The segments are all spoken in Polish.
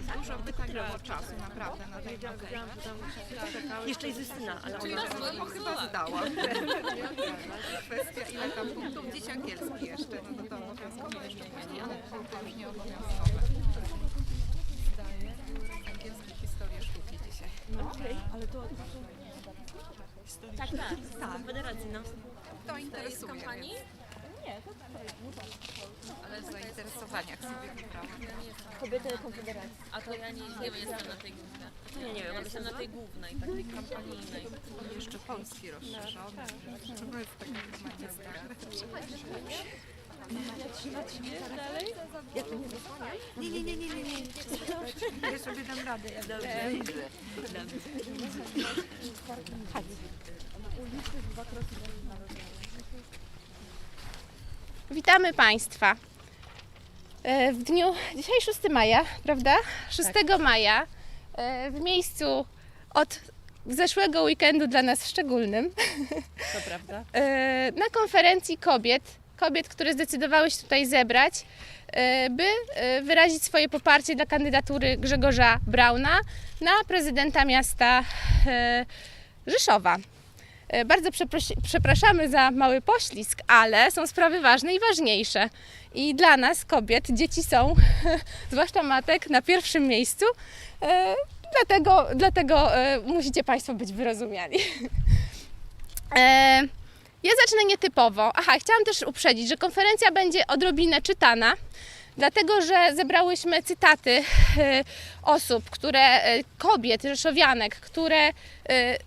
dużo wydania czasu naprawdę na tej. Jeszcze jest Justyna, ale ona... No chyba zdałam. Kwestia ile tam punktów, dziś angielski jeszcze, no to to obowiązkowe jeszcze później, ale to już nie obowiązkowe. Zdaję angielski historię sztuki dzisiaj. Ale to... Tak, tak, tak. Federacji, no. To interesuje mnie. Ale w zainteresowaniach sobie wybrałam. Kobiety Konfederacji. A to ja nie, nie jestem na tej głównej. Ja nie wiem, Ja jestem na tej głównej, takiej kampanijnej. Jeszcze Polski rozszerzony. To jest taka humanistyka. Nie, nie, nie, nie, nie, nie. Ja sobie dam radę. Ja Dobrze. Witamy Państwa. E, W dniu, dzisiaj 6 maja, prawda? 6 maja e, w miejscu od zeszłego weekendu dla nas szczególnym To prawda. e, na konferencji kobiet, kobiet, które zdecydowały się tutaj zebrać, by wyrazić swoje poparcie dla kandydatury Grzegorza Brauna na prezydenta miasta Rzeszowa. E, Bardzo przepraszamy za mały poślizg, ale są sprawy ważne i ważniejsze. I dla nas, kobiet, dzieci są, zwłaszcza matek, na pierwszym miejscu. E, Dlatego, dlatego e, musicie Państwo być wyrozumiali. Ja zacznę nietypowo. Aha, chciałam też uprzedzić, że konferencja będzie odrobinę czytana, dlatego że zebrałyśmy cytaty e, osób, które, e, kobiet, rzeszowianek, które e,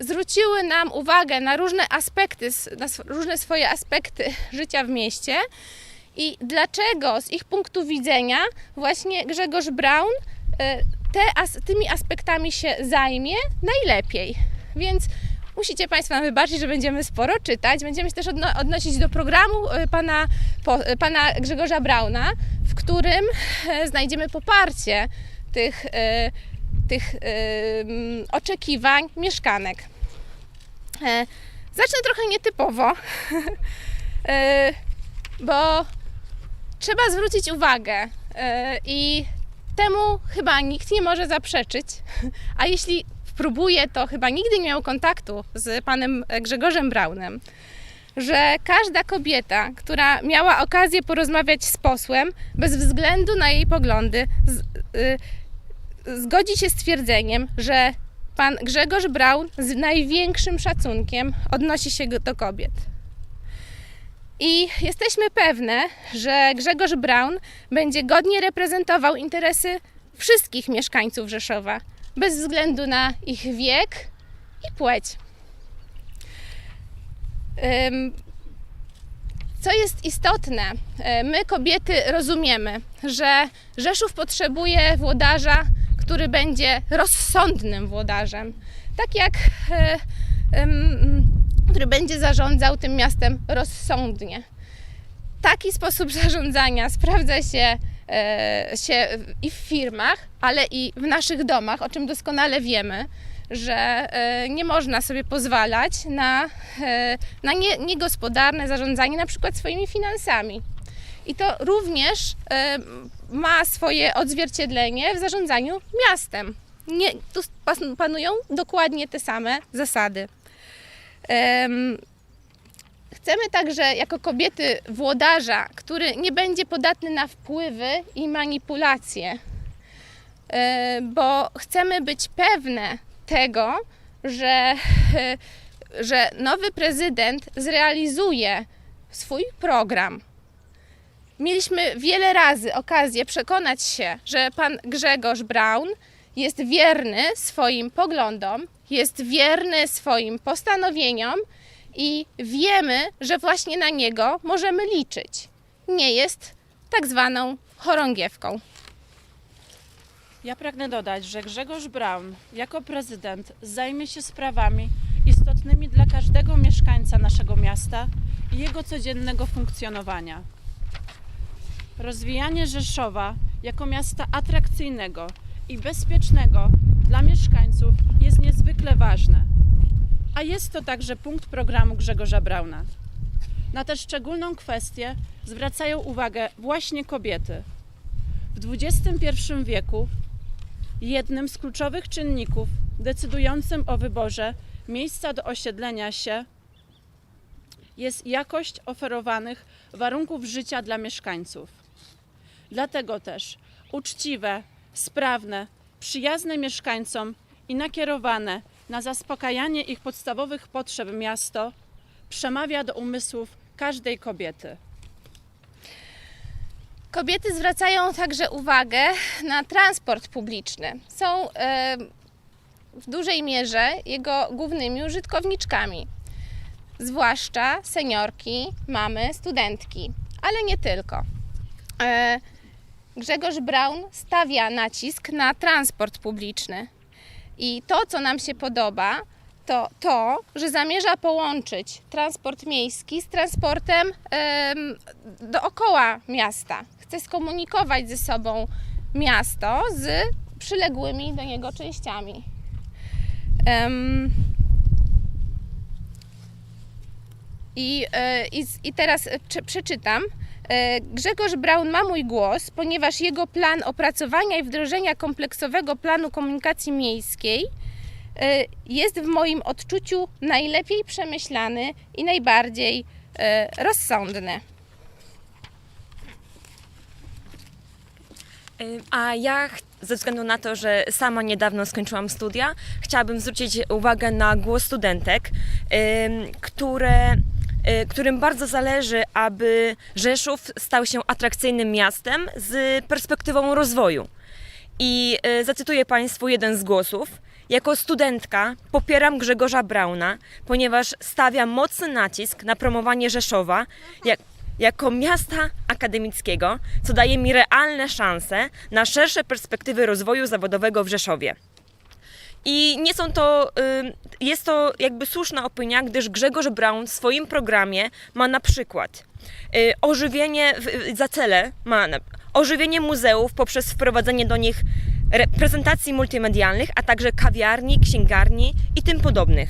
zwróciły nam uwagę na różne aspekty, na różne swoje aspekty życia w mieście i dlaczego z ich punktu widzenia właśnie Grzegorz Braun te, tymi aspektami się zajmie najlepiej. Więc musicie Państwo nam wybaczyć, że będziemy sporo czytać. Będziemy się też odno- odnosić do programu e, pana, po, e, pana Grzegorza Brauna, w którym e, znajdziemy poparcie tych, tych oczekiwań mieszkanek. Zacznę trochę nietypowo, bo trzeba zwrócić uwagę i temu chyba nikt nie może zaprzeczyć, a jeśli próbuje, to chyba nigdy nie miał kontaktu z panem Grzegorzem Braunem, że każda kobieta, która miała okazję porozmawiać z posłem, bez względu na jej poglądy, z, y, zgodzi się z twierdzeniem, że pan Grzegorz Braun z największym szacunkiem odnosi się do kobiet. I jesteśmy pewne, że Grzegorz Braun będzie godnie reprezentował interesy wszystkich mieszkańców Rzeszowa, bez względu na ich wiek i płeć. Co jest istotne, e, my kobiety rozumiemy, że Rzeszów potrzebuje włodarza, który będzie rozsądnym włodarzem. Tak jak e, który będzie zarządzał tym miastem rozsądnie. Taki sposób zarządzania sprawdza się, się i w firmach, ale i w naszych domach, o czym doskonale wiemy, że e, nie można sobie pozwalać na, e, na nie, niegospodarne zarządzanie na przykład swoimi finansami. I to również e, ma swoje odzwierciedlenie w zarządzaniu miastem. Nie, tu panują dokładnie te same zasady. Em, Chcemy także jako kobiety włodarza, który nie będzie podatny na wpływy i manipulacje, E, bo chcemy być pewne tego, że, e, że nowy prezydent zrealizuje swój program. Mieliśmy wiele razy okazję przekonać się, że pan Grzegorz Braun jest wierny swoim poglądom, jest wierny swoim postanowieniom i wiemy, że właśnie na niego możemy liczyć. Nie jest tak zwaną chorągiewką. Ja pragnę dodać, że Grzegorz Braun jako prezydent zajmie się sprawami istotnymi dla każdego mieszkańca naszego miasta i jego codziennego funkcjonowania. rozwijanie Rzeszowa jako miasta atrakcyjnego i bezpiecznego dla mieszkańców jest niezwykle ważne. A jest to także punkt programu Grzegorza Brauna. Na tę szczególną kwestię zwracają uwagę właśnie kobiety. W XXI wieku jednym z kluczowych czynników decydującym o wyborze miejsca do osiedlenia się jest jakość oferowanych warunków życia dla mieszkańców. Dlatego też uczciwe, sprawne, przyjazne mieszkańcom i nakierowane na zaspokajanie ich podstawowych potrzeb miasto przemawia do umysłów każdej kobiety. Kobiety zwracają także uwagę na transport publiczny. Są e, w dużej mierze jego głównymi użytkowniczkami. Zwłaszcza seniorki, mamy, studentki, ale nie tylko. E, Grzegorz Braun stawia nacisk na transport publiczny. I to, co nam się podoba, to to, że zamierza połączyć transport miejski z transportem em, dookoła miasta. Chce skomunikować ze sobą miasto z przyległymi do niego częściami. I, e, i, I teraz prze- przeczytam. E, Grzegorz Braun ma mój głos, ponieważ jego plan opracowania i wdrożenia kompleksowego planu komunikacji miejskiej e, jest w moim odczuciu najlepiej przemyślany i najbardziej e, rozsądny. A ja ze względu na to, że sama niedawno skończyłam studia, chciałabym zwrócić uwagę na głos studentek, które, którym bardzo zależy, aby Rzeszów stał się atrakcyjnym miastem z perspektywą rozwoju. I y, zacytuję Państwu jeden z głosów. Jako studentka popieram Grzegorza Brauna, ponieważ stawia mocny nacisk na promowanie Rzeszowa jak, jako miasta akademickiego, co daje mi realne szanse na szersze perspektywy rozwoju zawodowego w Rzeszowie. I nie są to, y, jest to jakby słuszna opinia, gdyż Grzegorz Braun w swoim programie ma na przykład y, ożywienie, w- za cele ma ożywienie muzeów poprzez wprowadzenie do nich re- prezentacji multimedialnych, a także kawiarni, księgarni i tym podobnych.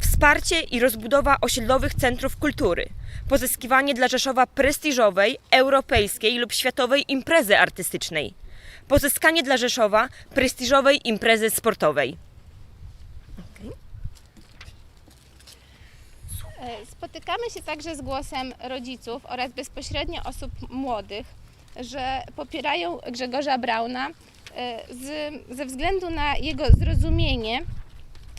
Wsparcie i rozbudowa osiedlowych centrów kultury. Pozyskiwanie dla Rzeszowa prestiżowej, europejskiej lub światowej imprezy artystycznej. Pozyskanie dla Rzeszowa prestiżowej imprezy sportowej. E, Spotykamy się także z głosem rodziców oraz bezpośrednio osób młodych, że popierają Grzegorza Brauna e, z, ze względu na jego zrozumienie.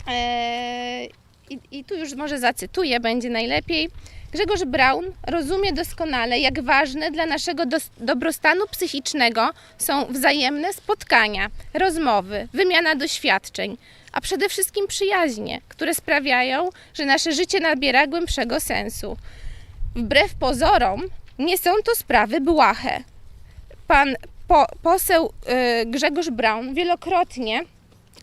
e, I, I tu już może zacytuję, będzie najlepiej. Grzegorz Braun rozumie doskonale, jak ważne dla naszego dobrostanu psychicznego są wzajemne spotkania, rozmowy, wymiana doświadczeń, a przede wszystkim przyjaźnie, które sprawiają, że nasze życie nabiera głębszego sensu. Wbrew pozorom, nie są to sprawy błahe. Pan po, poseł y, Grzegorz Braun wielokrotnie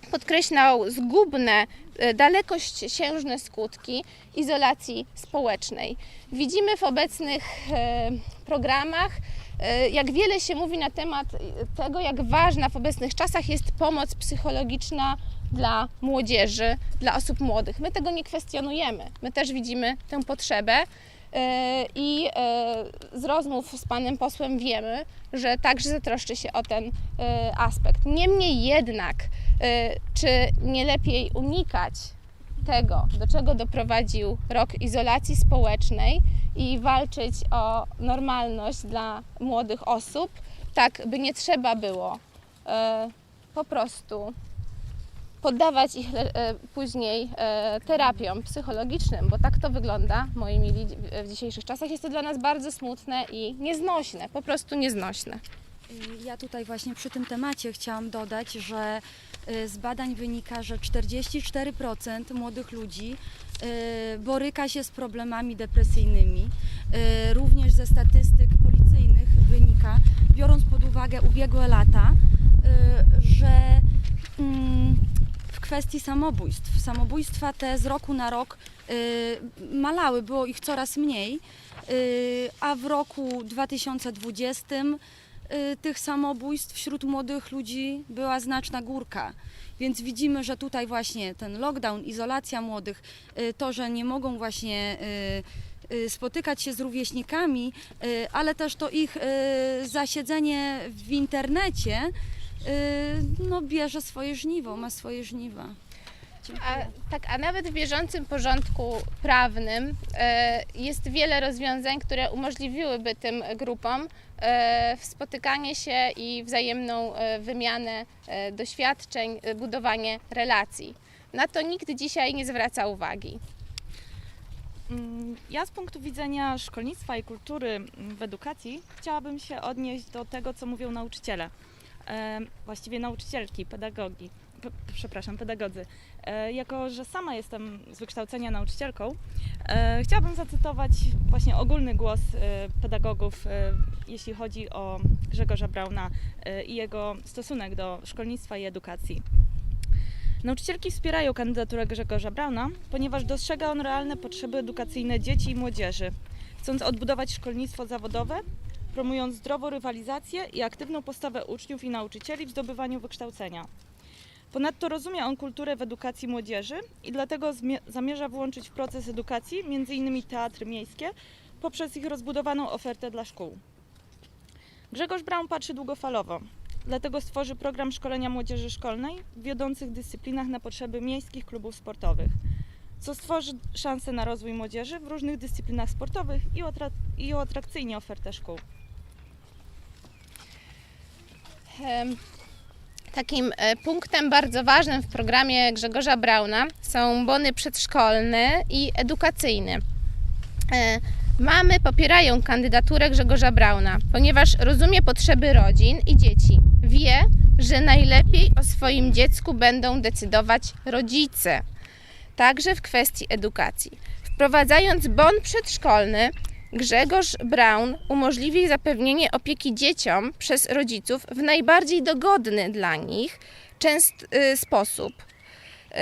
podkreślał zgubne, e, dalekosiężne skutki izolacji społecznej. Widzimy w obecnych e, programach, e, jak wiele się mówi na temat tego, jak ważna w obecnych czasach jest pomoc psychologiczna dla młodzieży, dla osób młodych. My tego nie kwestionujemy. My też widzimy tę potrzebę. E, I e, z rozmów z panem posłem wiemy, że także zatroszczy się o ten e, aspekt. Niemniej jednak, czy nie lepiej unikać tego, do czego doprowadził rok izolacji społecznej i walczyć o normalność dla młodych osób, tak by nie trzeba było po prostu poddawać ich le- e, później e, terapiom psychologicznym, bo tak to wygląda, moi mili, w dzisiejszych czasach. Jest to dla nas bardzo smutne i nieznośne, po prostu nieznośne. Ja tutaj właśnie przy tym temacie chciałam dodać, że z badań wynika, że 44% młodych ludzi boryka się z problemami depresyjnymi. Również ze statystyk policyjnych wynika, biorąc pod uwagę ubiegłe lata, że mm, kwestii samobójstw, samobójstwa te z roku na rok y, malały, było ich coraz mniej. y, a w roku 2020 y, tych samobójstw wśród młodych ludzi była znaczna górka. Więc widzimy, że tutaj właśnie ten lockdown, izolacja młodych, to, że nie mogą właśnie spotykać się z rówieśnikami, ale też to ich zasiedzenie w internecie no, bierze swoje żniwo, ma swoje żniwa. A, tak, a nawet w bieżącym porządku prawnym e, jest wiele rozwiązań, które umożliwiłyby tym grupom e, spotykanie się i wzajemną e, wymianę e, doświadczeń, e, budowanie relacji. Na to nikt dzisiaj nie zwraca uwagi. Mm, Ja z punktu widzenia szkolnictwa i kultury mm, w edukacji chciałabym się odnieść do tego, co mówią nauczyciele. E, właściwie nauczycielki, pedagogi, p- przepraszam, pedagodzy. E, jako, że sama jestem z wykształcenia nauczycielką, e, chciałabym zacytować właśnie ogólny głos e, pedagogów, e, jeśli chodzi o Grzegorza Brauna e, i jego stosunek do szkolnictwa i edukacji. Nauczycielki wspierają kandydaturę Grzegorza Brauna, ponieważ dostrzega on realne potrzeby edukacyjne dzieci i młodzieży, chcąc odbudować szkolnictwo zawodowe, promując zdrową rywalizację i aktywną postawę uczniów i nauczycieli w zdobywaniu wykształcenia. Ponadto rozumie on kulturę w edukacji młodzieży i dlatego zamierza włączyć w proces edukacji m.in. teatry miejskie poprzez ich rozbudowaną ofertę dla szkół. Grzegorz Braun patrzy długofalowo, Dlatego stworzy program szkolenia młodzieży szkolnej w wiodących dyscyplinach na potrzeby miejskich klubów sportowych, co stworzy szansę na rozwój młodzieży w różnych dyscyplinach sportowych i, otra- i ofertę szkół. Takim e, punktem bardzo ważnym w programie Grzegorza Brauna są bony przedszkolne i edukacyjne. E, Mamy popierają kandydaturę Grzegorza Brauna, ponieważ rozumie potrzeby rodzin i dzieci. Wie, że najlepiej o swoim dziecku będą decydować rodzice, także w kwestii edukacji. Wprowadzając bon przedszkolny, Grzegorz Braun umożliwi zapewnienie opieki dzieciom przez rodziców w najbardziej dogodny dla nich częst, y, sposób. Y,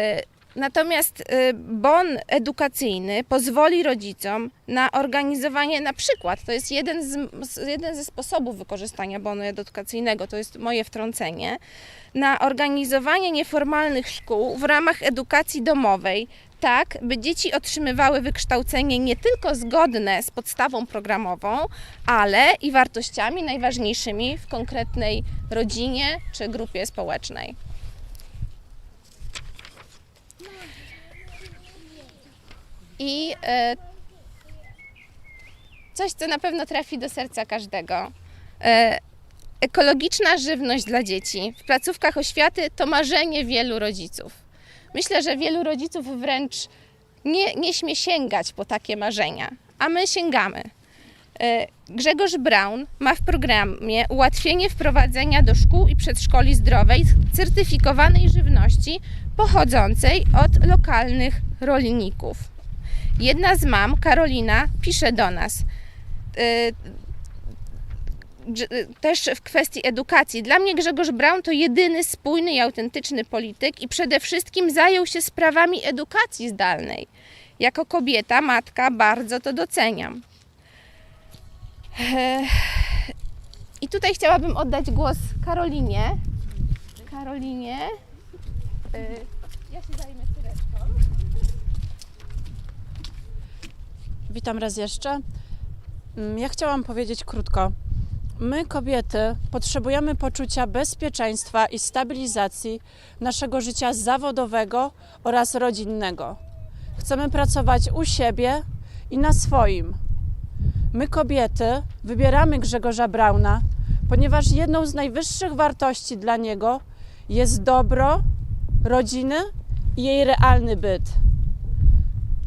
Natomiast y, bon edukacyjny pozwoli rodzicom na organizowanie, na przykład, to jest jeden, z, jeden ze sposobów wykorzystania bonu edukacyjnego, to jest moje wtrącenie, na organizowanie nieformalnych szkół w ramach edukacji domowej, tak by dzieci otrzymywały wykształcenie nie tylko zgodne z podstawą programową, ale i wartościami najważniejszymi w konkretnej rodzinie czy grupie społecznej. I e, coś, co na pewno trafi do serca każdego. E, ekologiczna żywność dla dzieci w placówkach oświaty to marzenie wielu rodziców. Myślę, że wielu rodziców wręcz nie, nie śmie sięgać po takie marzenia, a my sięgamy. E, Grzegorz Braun ma w programie ułatwienie wprowadzenia do szkół i przedszkoli zdrowej, certyfikowanej żywności pochodzącej od lokalnych rolników. Jedna z mam, Karolina, pisze do nas. Też w kwestii edukacji. Dla mnie Grzegorz Braun to jedyny spójny i autentyczny polityk i przede wszystkim zajął się sprawami edukacji zdalnej. Jako kobieta, matka bardzo to doceniam. I tutaj chciałabym oddać głos Karolinie. Karolinie. y, Ja się zajmę córeczką. Witam raz jeszcze. Mm, Ja chciałam powiedzieć krótko. My, kobiety, potrzebujemy poczucia bezpieczeństwa i stabilizacji naszego życia zawodowego oraz rodzinnego. Chcemy pracować u siebie i na swoim. My, kobiety, wybieramy Grzegorza Brauna, ponieważ jedną z najwyższych wartości dla niego jest dobro rodziny i jej realny byt.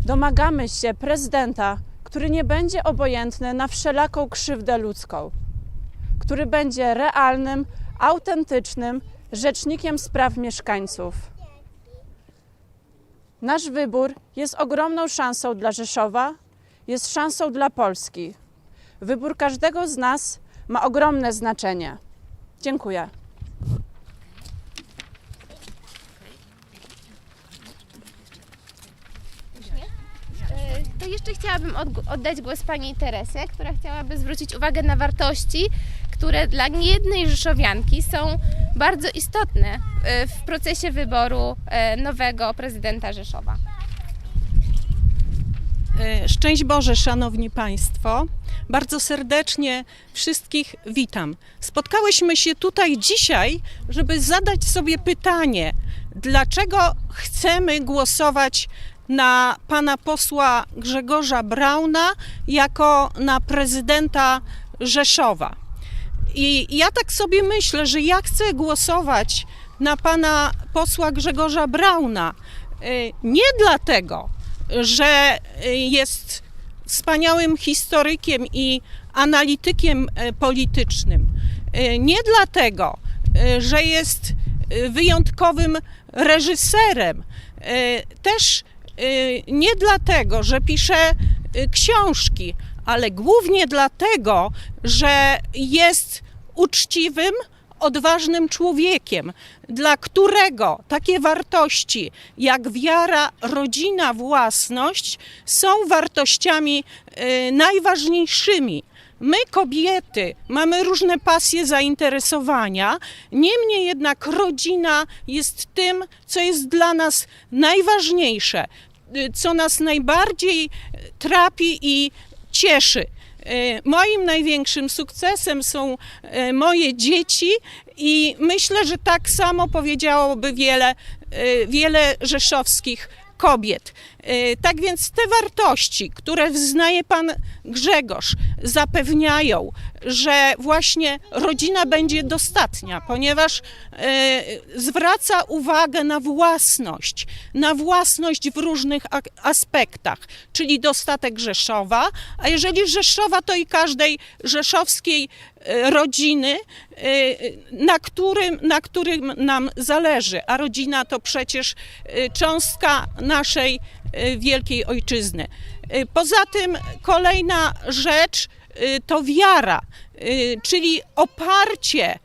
Domagamy się prezydenta, który nie będzie obojętny na wszelaką krzywdę ludzką, który będzie realnym, autentycznym rzecznikiem spraw mieszkańców. Nasz wybór jest ogromną szansą dla Rzeszowa, jest szansą dla Polski. Wybór każdego z nas ma ogromne znaczenie. Dziękuję. To jeszcze chciałabym oddać głos pani Teresie, która chciałaby zwrócić uwagę na wartości, które dla niejednej rzeszowianki są bardzo istotne e, w procesie wyboru e, nowego prezydenta Rzeszowa. E, Szczęść Boże, Szanowni Państwo. Bardzo serdecznie wszystkich witam. Spotkałyśmy się tutaj dzisiaj, żeby zadać sobie pytanie, dlaczego chcemy głosować na pana posła Grzegorza Brauna jako na prezydenta Rzeszowa. I ja tak sobie myślę, że ja chcę głosować na pana posła Grzegorza Brauna y, nie dlatego, że y, jest wspaniałym historykiem i analitykiem y, politycznym. Nie dlatego, że jest wyjątkowym reżyserem. Też nie dlatego, że pisze książki, ale głównie dlatego, że jest uczciwym, odważnym człowiekiem, dla którego takie wartości jak wiara, rodzina, własność są wartościami y, najważniejszymi. My, kobiety, mamy różne pasje, zainteresowania, niemniej jednak rodzina jest tym, co jest dla nas najważniejsze, y, co nas najbardziej y, trapi i cieszy. Y, Moim największym sukcesem są y, moje dzieci i myślę, że tak samo powiedziałoby wiele, y, wiele rzeszowskich kobiet. Y, Tak więc te wartości, które wyznaje pan Grzegorz, zapewniają, że właśnie rodzina będzie dostatnia, ponieważ y, zwraca uwagę na własność, na własność w różnych aspektach, czyli dostatek Rzeszowa, a jeżeli Rzeszowa, to i każdej rzeszowskiej rodziny, y, na którym, na którym nam zależy, a rodzina to przecież y, cząstka naszej wielkiej ojczyzny. Poza tym kolejna rzecz to wiara, czyli oparcie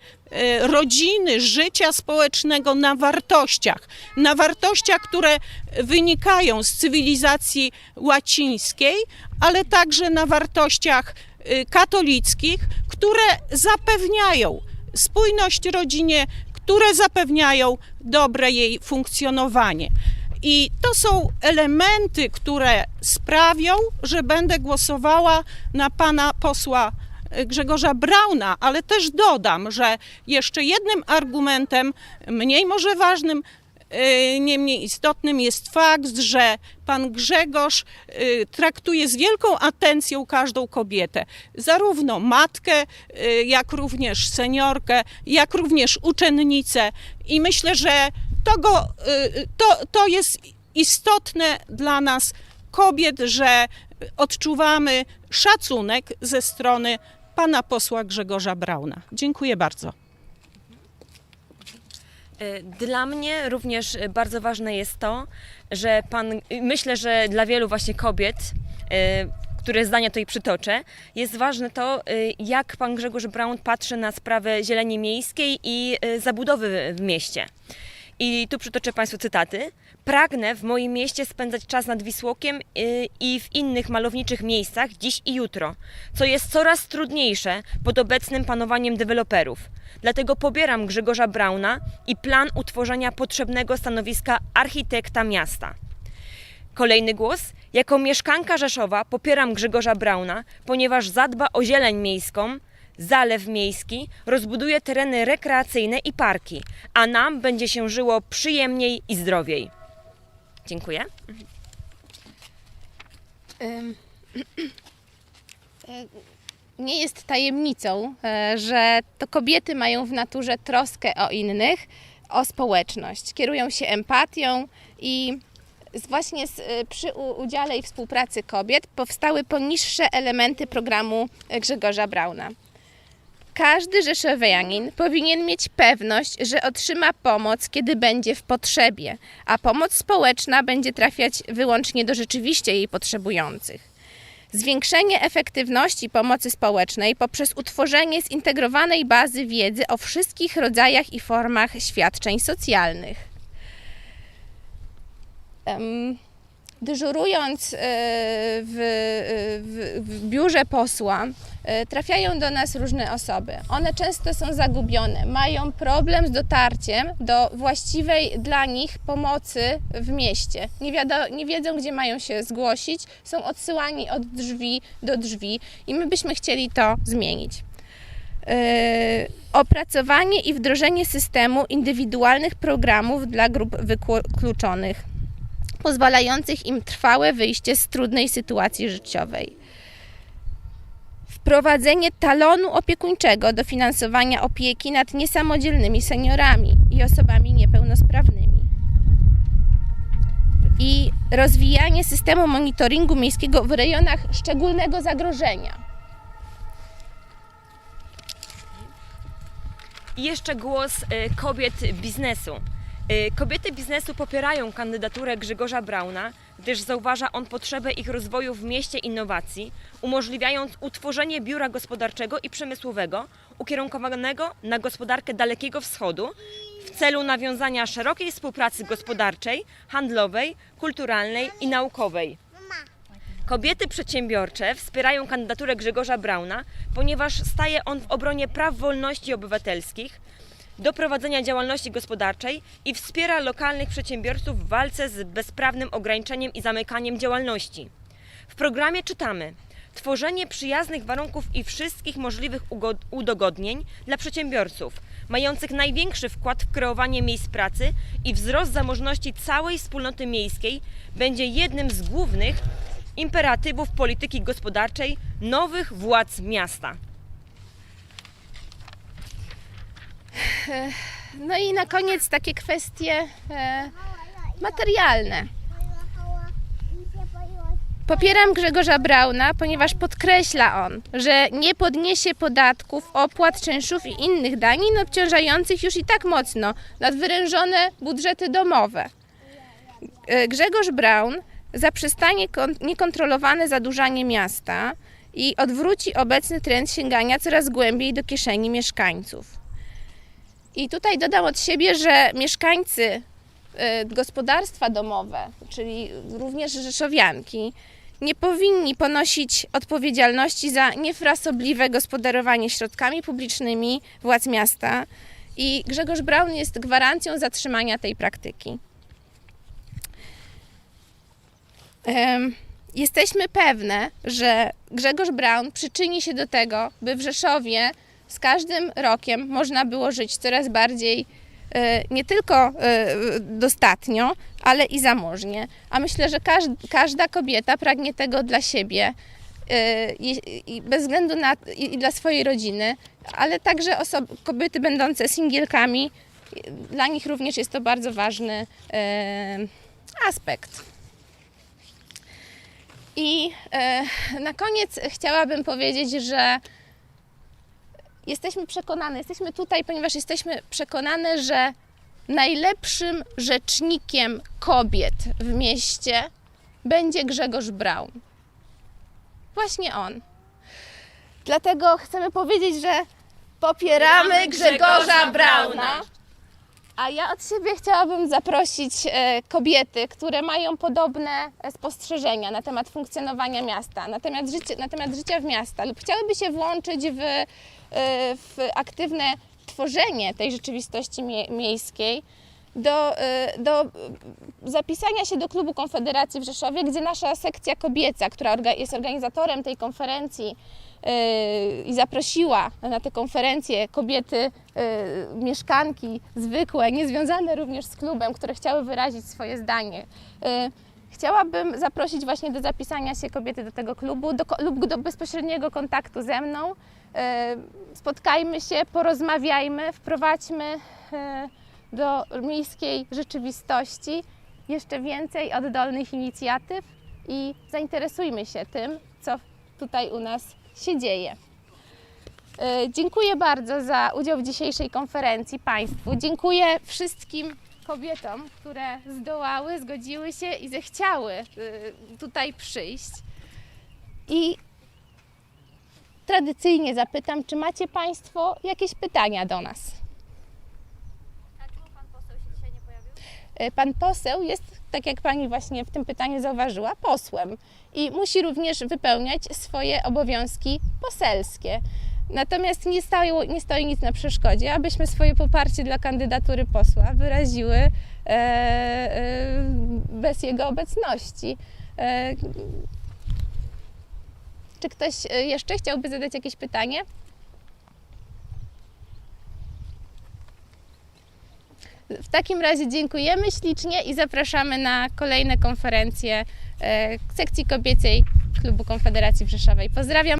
rodziny, życia społecznego na wartościach, na wartościach, które wynikają z cywilizacji łacińskiej, ale także na wartościach katolickich, które zapewniają spójność rodzinie, które zapewniają dobre jej funkcjonowanie. I to są elementy, które sprawią, że będę głosowała na pana posła e, Grzegorza Brauna, ale też dodam, że jeszcze jednym argumentem, mniej może ważnym, niemniej istotnym jest fakt, że pan Grzegorz e, traktuje z wielką atencją każdą kobietę, zarówno matkę, e, jak również seniorkę, jak również uczennicę i myślę, że to, go, y, to, to jest istotne dla nas kobiet, że odczuwamy szacunek ze strony pana posła Grzegorza Brauna. Dziękuję bardzo. E, Dla mnie również bardzo ważne jest to, że pan, myślę, że dla wielu właśnie kobiet, e, które zdania tutaj przytoczę, jest ważne to, jak pan Grzegorz Braun patrzy na sprawę zieleni miejskiej i zabudowy w mieście. I tu przytoczę Państwu cytaty. Pragnę w moim mieście spędzać czas nad Wisłokiem y, i w innych malowniczych miejscach dziś i jutro, co jest coraz trudniejsze pod obecnym panowaniem deweloperów. Dlatego pobieram Grzegorza Brauna i plan utworzenia potrzebnego stanowiska architekta miasta. Kolejny głos. Jako mieszkanka Rzeszowa popieram Grzegorza Brauna, ponieważ zadba o zieleń miejską, zalew miejski, rozbuduje tereny rekreacyjne i parki, a nam będzie się żyło przyjemniej i zdrowiej. Dziękuję. E, Nie jest tajemnicą, e, że to kobiety mają w naturze troskę o innych, o społeczność. Kierują się empatią i właśnie z, e, przy udziale i współpracy kobiet powstały poniższe elementy programu Grzegorza Brauna. Każdy rzeszowianin powinien mieć pewność, że otrzyma pomoc, kiedy będzie w potrzebie, a pomoc społeczna będzie trafiać wyłącznie do rzeczywiście jej potrzebujących. Zwiększenie efektywności pomocy społecznej poprzez utworzenie zintegrowanej bazy wiedzy o wszystkich rodzajach i formach świadczeń socjalnych. Em, dyżurując e, w, w, biurze posła, e, trafiają do nas różne osoby. One często są zagubione, mają problem z dotarciem do właściwej dla nich pomocy w mieście. Nie, wiado, nie wiedzą, gdzie mają się zgłosić, są odsyłani od drzwi do drzwi i my byśmy chcieli to zmienić. Yy, opracowanie i wdrożenie systemu indywidualnych programów dla grup wykluczonych, pozwalających im trwałe wyjście z trudnej sytuacji życiowej. Wprowadzenie talonu opiekuńczego do finansowania opieki nad niesamodzielnymi seniorami i osobami niepełnosprawnymi. I rozwijanie systemu monitoringu miejskiego w rejonach szczególnego zagrożenia. I jeszcze głos y, kobiet biznesu. Y, Kobiety biznesu popierają kandydaturę Grzegorza Brauna, gdyż zauważa on potrzebę ich rozwoju w mieście innowacji, umożliwiając utworzenie biura gospodarczego i przemysłowego ukierunkowanego na gospodarkę Dalekiego Wschodu w celu nawiązania szerokiej współpracy gospodarczej, handlowej, kulturalnej i naukowej. Kobiety przedsiębiorcze wspierają kandydaturę Grzegorza Brauna, ponieważ staje on w obronie praw wolności obywatelskich, do prowadzenia działalności gospodarczej i wspiera lokalnych przedsiębiorców w walce z bezprawnym ograniczeniem i zamykaniem działalności. W programie czytamy: Tworzenie przyjaznych warunków i wszystkich możliwych udogodnień dla przedsiębiorców, mających największy wkład w kreowanie miejsc pracy i wzrost zamożności całej wspólnoty miejskiej, będzie jednym z głównych imperatywów polityki gospodarczej nowych władz miasta. No i na koniec takie kwestie e, materialne. Popieram Grzegorza Brauna, ponieważ podkreśla on, że nie podniesie podatków, opłat, czynszów i innych danin obciążających już i tak mocno nadwyrężone budżety domowe. E, Grzegorz Braun zaprzestanie kon- niekontrolowane zadłużanie miasta i odwróci obecny trend sięgania coraz głębiej do kieszeni mieszkańców. I tutaj dodam od siebie, że mieszkańcy e, gospodarstwa domowe, czyli również rzeszowianki, nie powinni ponosić odpowiedzialności za niefrasobliwe gospodarowanie środkami publicznymi władz miasta i Grzegorz Braun jest gwarancją zatrzymania tej praktyki. Jesteśmy pewne, że Grzegorz Braun przyczyni się do tego, by w Rzeszowie z każdym rokiem można było żyć coraz bardziej e, nie tylko e, dostatnio, ale i zamożnie. A myślę, że każd- każda kobieta pragnie tego dla siebie e, i, bez względu na i, dla swojej rodziny, ale także osoby, kobiety będące singielkami, dla nich również jest to bardzo ważny aspekt. I na koniec chciałabym powiedzieć, że jesteśmy przekonane, jesteśmy tutaj, ponieważ jesteśmy przekonane, że najlepszym rzecznikiem kobiet w mieście będzie Grzegorz Braun. Właśnie on. Dlatego chcemy powiedzieć, że popieramy Grzegorza Brauna. A ja od siebie chciałabym zaprosić e, kobiety, które mają podobne e, spostrzeżenia na temat funkcjonowania miasta, na temat, życia, na temat życia w miasta lub chciałyby się włączyć w, w aktywne tworzenie tej rzeczywistości mie- miejskiej, do, e, do e, zapisania się do klubu Konfederacji w Rzeszowie, gdzie nasza sekcja kobieca, która orga- jest organizatorem tej konferencji e, i zaprosiła na tę konferencję kobiety, e, mieszkanki zwykłe, niezwiązane również z klubem, które chciały wyrazić swoje zdanie. E, Chciałabym zaprosić właśnie do zapisania się kobiety do tego klubu do, lub do bezpośredniego kontaktu ze mną. E, Spotkajmy się, porozmawiajmy, wprowadźmy e, do miejskiej rzeczywistości jeszcze więcej oddolnych inicjatyw i zainteresujmy się tym, co tutaj u nas się dzieje. E, Dziękuję bardzo za udział w dzisiejszej konferencji Państwu. Dziękuję wszystkim kobietom, które zdołały, zgodziły się i zechciały tutaj przyjść. I tradycyjnie zapytam, czy macie Państwo jakieś pytania do nas? e, pan poseł jest, tak jak pani właśnie w tym pytaniu zauważyła, posłem i musi również wypełniać swoje obowiązki poselskie. Natomiast nie, stało, nie stoi nic na przeszkodzie, abyśmy swoje poparcie dla kandydatury posła wyraziły e, e, bez jego obecności. E, czy ktoś e, jeszcze chciałby zadać jakieś pytanie? W takim razie dziękujemy ślicznie i zapraszamy na kolejne konferencje e, sekcji kobiecej Klubu Konfederacji Rzeszowej. Pozdrawiam.